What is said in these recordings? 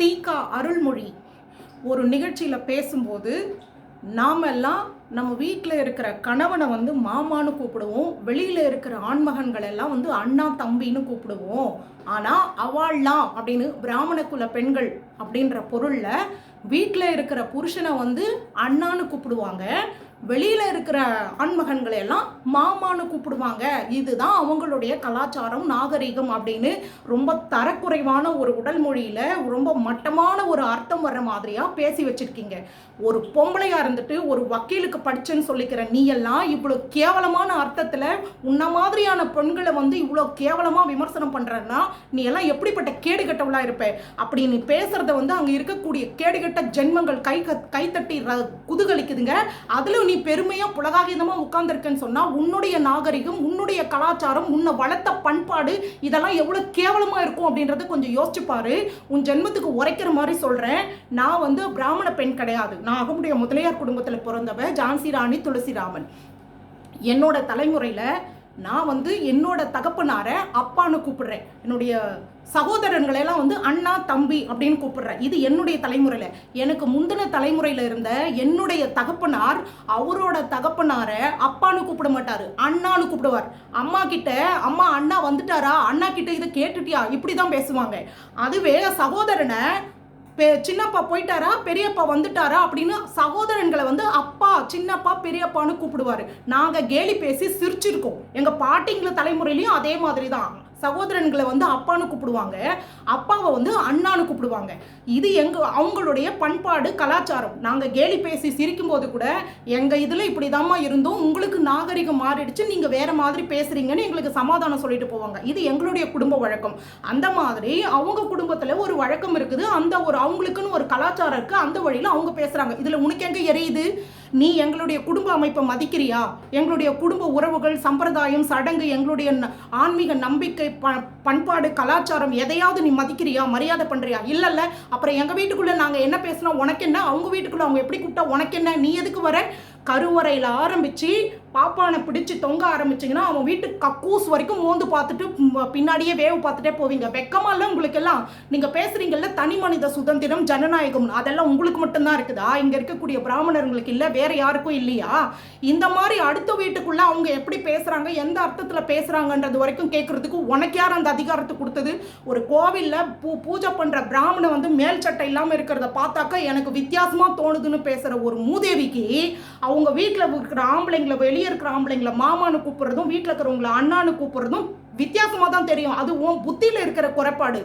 தீகா அருள்மொழி. ஒரு நிகழ்ச்சியில் பேசும்போது நாமெல்லாம் நம்ம வீட்டில் இருக்கிற கணவனை வந்து மாமான்னு கூப்பிடுவோம். வெளியில் இருக்கிற ஆண்மகன்கள் எல்லாம் வந்து அண்ணா தம்பின்னு கூப்பிடுவோம். ஆனால் அவாள்லாம் அப்படின்னு பிராமண குல பெண்கள் அப்படின்ற பொருளில் வீட்டில் இருக்கிற புருஷனை வந்து அண்ணான்னு கூப்பிடுவாங்க. வெளியில் இருக்கிற ஆண்மகன்களை எல்லாம் மாமான்னு கூப்பிடுவாங்க. இதுதான் அவங்களுடைய கலாச்சாரம் நாகரிகம் அப்படின்னு ரொம்ப தரக்குறைவான ஒரு உடல் மொழியில் ரொம்ப மட்டமான ஒரு அர்த்தம் வர்ற மாதிரியாக பேசி வச்சுருக்கீங்க. ஒரு பொம்பளையாக இருந்துட்டு ஒரு வக்கீலுக்கு படிச்சேன்னு சொல்லிக்கிற நீ எல்லாம் இவ்வளோ கேவலமான அர்த்தத்தில் உன்ன மாதிரியான பெண்களை வந்து இவ்வளோ கேவலமாக விமர்சனம் பண்ணுறன்னா நீ எல்லாம் எப்படிப்பட்ட கேடுகட்டவளாக இருப்ப? அப்படி நீ பேசுகிறத வந்து அங்கே இருக்கக்கூடிய கேடுகட்ட ஜென்மங்கள் கை கத்- கைத்தட்டி ர- குதூகலிக்குதுங்க. அதில் நீ பெருமையாக புலகாகிதமாக உட்கார்ந்துருக்கேன்னு சொன்னால் உன்னுடைய நாகரிகம் உன்னுடைய கலாச்சாரம் உன்னை வளர்த்த பண்பாடு இதெல்லாம் எவ்வளோ கேவலமாக இருக்கும் அப்படின்றத கொஞ்சம் யோசிச்சுப்பார் உன் ஜென்மத்துக்கு உரைக்கிற மாதிரி சொல்கிறேன் நான் வந்து பிராமண பெண் கிடையாது. நான் அகமுடைய முதலியார் குடும்பத்தில் பிறந்தவ ஜான்சி ராணி துளசிராமன். என்னோட தலைமுறையில் நான் வந்து என்னோட தகப்பனாரை அப்பான்னு கூப்பிடுறேன். என்னுடைய சகோதரர்களெல்லாம் வந்து அண்ணா தம்பி அப்படின்னு கூப்பிடுறேன். இது என்னுடைய தலைமுறையில். எனக்கு முந்தின தலைமுறையில் இருந்த என்னுடைய தகப்பனார் அவரோட தகப்பனாரை அப்பான்னு கூப்பிட மாட்டார் அண்ணான்னு கூப்பிடுவார். அம்மா கிட்ட அம்மா அண்ணா வந்துட்டாரா? அண்ணா கிட்ட இதை கேட்டுட்டியா? இப்படி தான் பேசுவாங்க. அதுவே சகோதரனை பெ- சின்னப்பா போயிட்டாரா? பெரியப்பா வந்துட்டாரா? அப்படின்னு சகோதரன்களை வந்து அப்பா சின்னப்பா பெரியப்பான்னு கூப்பிடுவாரு. நாங்கள் கேலி பேசி சிரிச்சிருக்கோம். எங்கள் பாட்டிங்கள தலைமுறையிலையும் அதே மாதிரி தான் சகோதரன்களை வந்து அப்பான்னு கூப்பிடுவாங்க. அப்பாவை வந்து அண்ணான்னு கூப்பிடுவாங்க. இது எங்க அவங்களுடைய பண்பாடு கலாச்சாரம். நாங்கள் கேலி பேசி சிரிக்கும் போது கூட இதில் இப்படி இப்படிதாம்மா இருந்தோம். உங்களுக்கு நாகரிகம் மாறிடுச்சு. நீங்கள் வேற மாதிரி பேசுறீங்கன்னு எங்களுக்கு சமாதானம் சொல்லிட்டு போவாங்க. இது எங்களுடைய குடும்ப வழக்கம். அந்த மாதிரி அவங்க குடும்பத்தில் ஒரு வழக்கம் இருக்குது. அந்த ஒரு அவங்களுக்குன்னு ஒரு கலாச்சாரம் இருக்குது அந்த வழியில அவங்க பேசுகிறாங்க இதில் உனக்கு எங்கே எரியுது? நீ எங்களுடைய குடும்ப அமைப்பை மதிக்கிறியா? எங்களுடைய குடும்ப உறவுகள் சம்பிரதாயம் சடங்கு எங்களுடைய ந- ஆன்மீக நம்பிக்கை ப பண்பாடு கலாச்சாரம் எதையாவது நீ மதிக்கிறியா? மரியாதை பண்ணுறியா இல்லைல்ல. அப்புறம் எங்கள் வீட்டுக்குள்ளே நாங்கள் என்ன பேசினா உனக்கு என்ன அவங்க வீட்டுக்குள்ளே அவங்க எப்படி கூப்பிட்டா உனக்கு என்ன நீ எதுக்கு வர? கருவறையில் ஆரம்பித்து பாப்பானை பிடிச்சு தொங்க ஆரம்பிச்சிங்கன்னா அவன் வீட்டு கக்கூஸ் வரைக்கும் மோந்து பார்த்துட்டு பின்னாடியே வேவு பார்த்துட்டே போவீங்க. வெக்கமா இல்லை உங்களுக்கு எல்லாம் நீங்க பேசுறீங்கல்ல தனி மனித சுதந்திரம் ஜனநாயகம் அதெல்லாம் உங்களுக்கு மட்டும்தான் இருக்குதா? இங்க இருக்கக்கூடிய பிராமணர்களுக்கு இல்லை வேற யாருக்கும் இல்லையா? இந்த மாதிரி அடுத்த வீட்டுக்குள்ள அவங்க எப்படி பேசுறாங்க எந்த அர்த்தத்துல பேசுறாங்கன்றது வரைக்கும் கேட்கறதுக்கு உனக்கு யார் அந்த அதிகாரத்தை கொடுத்தது? ஒரு கோவில்ல பூ பூஜை பண்ற பிராமணன் வந்து மேல் சட்டை இல்லாமல் இருக்கிறத பார்த்தாக்கா எனக்கு வித்தியாசமா தோணுதுன்னு பேசுற ஒரு மூதேவிக்கு அவங்க வீட்டில் இருக்கிற ஆம்பளைங்களை வெளியே இருக்கிற ஆம்பளைங்களை மாமான்னு கூப்பிடுறதும் வீட்டில் இருக்கிறவங்கள அண்ணான்னு கூப்பிடுறதும் வித்தியாசமாக தான் தெரியும். அது உன் புத்தியில் இருக்கிற குறைபாடு.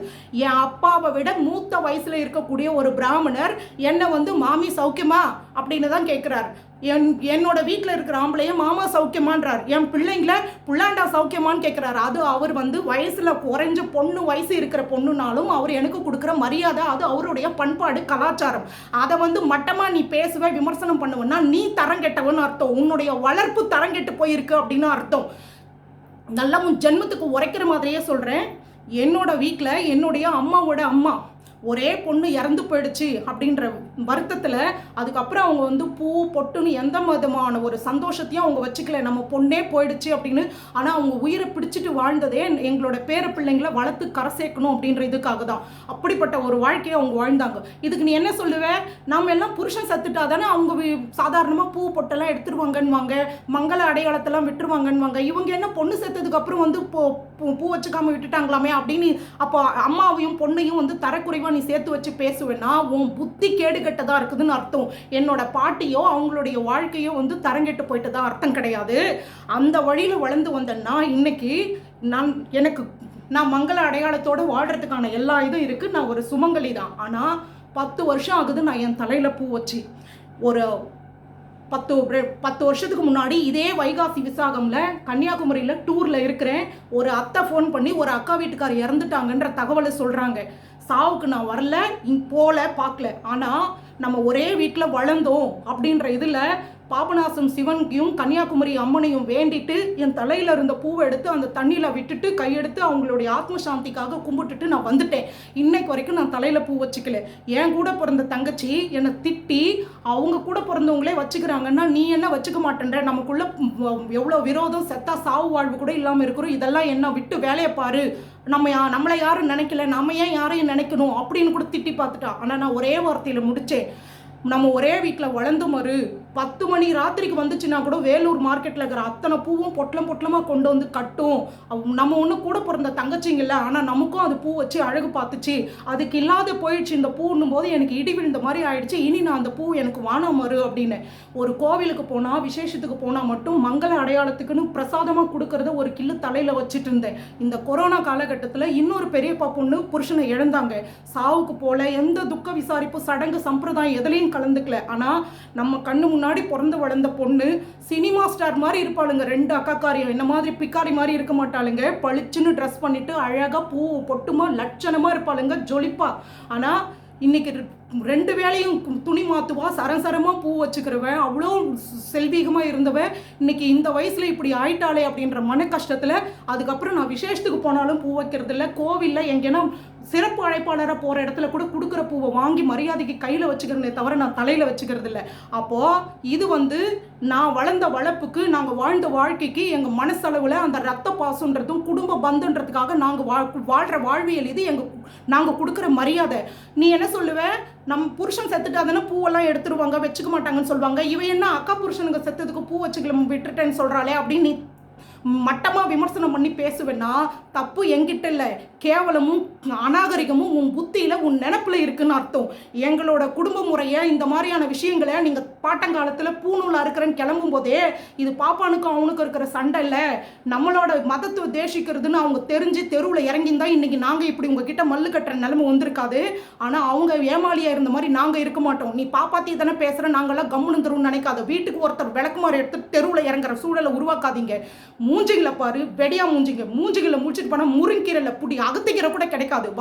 என் அப்பாவை விட மூத்த வயசில் இருக்கக்கூடிய ஒரு பிராமணர் என்னை வந்து மாமி சௌக்கியமா? அப்படின்னு தான் கேட்குறாரு என் என்னோட வீட்டில் இருக்கிற ஆம்பளைய மாமா சௌக்கியமான்றார். என் பிள்ளைங்கள புள்ளாண்டா சௌக்கியமான்னு கேட்குறாரு அது அவர் வந்து வயசில் குறைஞ்ச பொண்ணு வயசு இருக்கிற பொண்ணுனாலும் அவர் எனக்கு கொடுக்குற மரியாதை அது அவருடைய பண்பாடு கலாச்சாரம். அதை வந்து மட்டமாக நீ பேசுவ விமர்சனம் பண்ணுவேன்னா நீ தரங்கெட்டவன்னு அர்த்தம். உன்னுடைய வளர்ப்பு தரங்கெட்டு போயிருக்கு அப்படின்னு அர்த்தம். நல்லா உன் ஜென்மத்துக்கு உரைக்கிற மாதிரியே சொல்கிறேன் என்னோட வீட்டில் என்னுடைய அம்மாவோட அம்மா ஒரே பொண்ணு இறந்து போயிடுச்சு அப்படின்ற வருத்தத்தில் அதுக்கப்புறம் அவங்க வந்து பூ பொட்டுன்னு எந்த விதமான ஒரு சந்தோஷத்தையும் அவங்க வச்சுக்கல. நம்ம பொண்ணே போயிடுச்சு அப்படின்னு. ஆனால் அவங்க உயிரை பிடிச்சிட்டு வாழ்ந்ததே எங்களோட பேர பிள்ளைங்களை வளர்த்து கரை சேர்க்கணும் அப்படின்ற இதுக்காக தான் அப்படிப்பட்ட ஒரு வாழ்க்கையை அவங்க வாழ்ந்தாங்க. இதுக்கு நீ என்ன சொல்லுவ? நம்ம எல்லாம் புருஷன் சத்துட்டா தானே அவங்க சாதாரணமாக பூ பொட்டெல்லாம் எடுத்துருவாங்கன்னுவாங்க. மங்கள அடையாளத்தெல்லாம் விட்டுருவாங்கன்னுவாங்க. இவங்க என்ன பொண்ணு செத்ததுக்கு அப்புறம் வந்து பூ பூ- பூ வச்சுக்காம விட்டுட்டாங்களாமே அப்படின்னு அப்போ அம்மாவையும் பொண்ணையும் வந்து தரக்குறைவாக நீ சேர்த்து வச்சு பேசுவேன்னா உன் புத்தி கேடுகட்டதாக இருக்குதுன்னு அர்த்தம். என்னோட பாட்டியோ அவங்களுடைய வாழ்க்கையோ வந்து தரங்கெட்டு தான் அர்த்தம் கிடையாது. அந்த வழியில் வளர்ந்து வந்தேன்னா இன்னைக்கு நான் எனக்கு நான் மங்கள அடையாளத்தோடு வாழ்கிறதுக்கான எல்லா இதுவும் இருக்குது நான் ஒரு சுமங்கலி தான். ஆனால் பத்து வருஷம் ஆகுது நான் என் தலையில் பூ வச்சு. ஒரு பத்து பத்து வருஷத்துக்கு முன்னாடி இதே வைகாசி விசாகமில் கன்னியாகுமரியில் டூரில் இருக்கிறேன். ஒரு அத்தை ஃபோன் பண்ணி ஒரு அக்கா வீட்டுக்கார் இறந்துட்டாங்கன்ற தகவலை சொல்கிறாங்க சாவுக்கு நான் வரல இங் போகல பார்க்கல. ஆனால் நம்ம ஒரே வீட்டில் வளர்ந்தோம் அப்படின்ற இதில் பாபநாசம் சிவனையும் கன்னியாகுமரி அம்மனையும் வேண்டிட்டு என் தலையில் இருந்த பூவை எடுத்து அந்த தண்ணியில் விட்டுட்டு கையெடுத்து அவங்களுடைய ஆத்ம சாந்திக்காக கும்பிட்டுட்டு நான் வந்துட்டேன். இன்னைக்கு வரைக்கும் நான் தலையில் பூ வச்சுக்கல. என் கூட பிறந்த தங்கச்சி என்னை திட்டி அவங்க கூட பிறந்தவங்களே வச்சுக்கிறாங்கன்னா நீ என்ன வச்சுக்க மாட்டேன்ற? நமக்குள்ள எவ்வளோ விரோதம் செத்தா சாவு வாழ்வு கூட இல்லாமல் இருக்கிறோம். இதெல்லாம் என்ன விட்டு வேலையை பாரு. நம்ம யா நம்மளை யாரும் நினைக்கல. நம்ம ஏன் யாரையும் நினைக்கணும்? அப்படின்னு கூட திட்டி பார்த்துட்டா. ஆனால் நான் ஒரே வார்த்தையில் முடித்தேன் நம்ம ஒரே வீட்டில் வளர்ந்து மறு. பத்து மணி ராத்திரிக்கு வந்துச்சுன்னா கூட வேலூர் மார்க்கெட்டில் இருக்கிற அத்தனை பூவும் பொட்டலம் பொட்டலமாக கொண்டு வந்து கட்டும். அவ்- நம்ம ஒன்று கூட பிறந்த தங்கச்சிங்கல்ல ஆனால் நமக்கும் அது பூ வச்சு அழகு பார்த்துச்சு. அதுக்கு இல்லாத போயிடுச்சு இந்த பூன்னும் போது எனக்கு இடி விழுந்த மாதிரி ஆயிடுச்சு. இனி நான் அந்த பூ எனக்கு வானம் மறு அப்படின்னு. ஒரு கோவிலுக்கு போனால் விசேஷத்துக்கு போனால் மட்டும் மங்கள அடையாளத்துக்குன்னு பிரசாதமாக கொடுக்கறத ஒரு கில்லு தலையில் வச்சுட்டு இருந்தேன். இந்த கொரோனா காலகட்டத்தில் இன்னொரு பெரியப்பா பொண்ணு புருஷனை இழந்தாங்க. சாவுக்கு போல எந்த துக்க விசாரிப்பு சடங்கு சம்பிரதாயம் எதுலேயும் கலந்துக்கல. ஆனால் நம்ம கண்ணு முன்னாடி முன்னாடி பிறந்து வளர்ந்த பொண்ணு சினிமா ஸ்டார் மாதிரி இருப்பாளுங்க. ரெண்டு அக்காக்காரியும். என்ன மாதிரி பிக்காரி மாதிரி இருக்க மாட்டாளுங்க. பளிச்சுன்னு ட்ரெஸ் பண்ணிட்டு அழகாக பூ பொட்டுமா லட்சணமாக இருப்பாளுங்க. ஜொலிப்பா. ஆனால் இன்னைக்கு ரெண்டு வேளையும் துணி மாற்றுவா சரசரமாக பூ வச்சுக்கிறவன். அவ்வளோ செல்வீகமாக இருந்தவன். இன்னைக்கு இந்த வயசில் இப்படி ஆயிட்டாளே அப்படின்ற மன கஷ்டத்தில் அதுக்கப்புறம் நான் விசேஷத்துக்கு போனாலும் பூ வைக்கிறது இல்லை கோவிலில் எங்கேனா சிறப்பு அழைப்பாளராக போகிற இடத்துல கூட கொடுக்குற பூவை வாங்கி மரியாதைக்கு கையில் வச்சுக்கிறதே தவிர நான் தலையில் வச்சுக்கிறது இல்லை. அப்போது இது வந்து நான் வளர்ந்த வளர்ப்புக்கு நாங்கள் வாழ்ந்த வாழ்க்கைக்கு எங்கள் மனசளவில் அந்த ரத்த பாசன்றதும் குடும்ப பந்தன்றதுக்காக நாங்கள் வா வாழ்கிற வாழ்வியல் இது எங்கள் நாங்கள் கொடுக்குற மரியாதை. நீ என்ன சொல்லுவ? நம் புருஷன் செத்துட்டாதானே பூவெல்லாம் எடுத்துருவாங்க வச்சுக்க மாட்டாங்கன்னு சொல்லுவாங்க இவன் என்ன அக்கா புருஷனுங்க செத்ததுக்கு பூ வச்சுக்கலாம் விட்டுட்டேன்னு சொல்கிறாளே அப்படின்னு நீ மட்டமாக விமர்சனம் பண்ணி பேசுவேன்னா தப்பு என்கிட்ட இல்லை. கேவலமும் அநாகரிகமும் உன் புத்தியில் உன் நினப்பில் இருக்குன்னு அர்த்தம். எங்களோட குடும்ப முறையை இந்த மாதிரியான விஷயங்களை நீங்கள் பாட்டங்காலத்தில் பூணூலாக இருக்கிறேன்னு கிளம்பும் போதே இது பாப்பானுக்கும் அவனுக்கும் இருக்கிற சண்டை இல்லை. நம்மளோட மதத்தை தேசிக்கிறதுன்னு அவங்க தெரிஞ்சு தெருவில் இறங்கியிருந்தா இன்றைக்கி நாங்கள் இப்படி உங்ககிட்ட மல்லு கட்டுற நிலைமை வந்திருக்காது. ஆனால் அவங்க ஏமாளியாக இருந்த மாதிரி நாங்கள் இருக்க மாட்டோம். நீ பாப்பாத்தி தானே பேசுகிற நாங்களாம் கம்முன்னு தருவோம்னு நினைக்காத. வீட்டுக்கு ஒருத்தர் விளக்குமாறு எடுத்து தெருவில் இறங்குற சூழலை உருவாக்காதீங்க. மூஞ்சிகளை பாரு வெடியா மூஞ்சிங்க. மூஞ்சிகளை முடிச்சிட்டு போனால் முருங்கீரையில் புடி அகத்திக்கீரை கூட கிடைக்காது.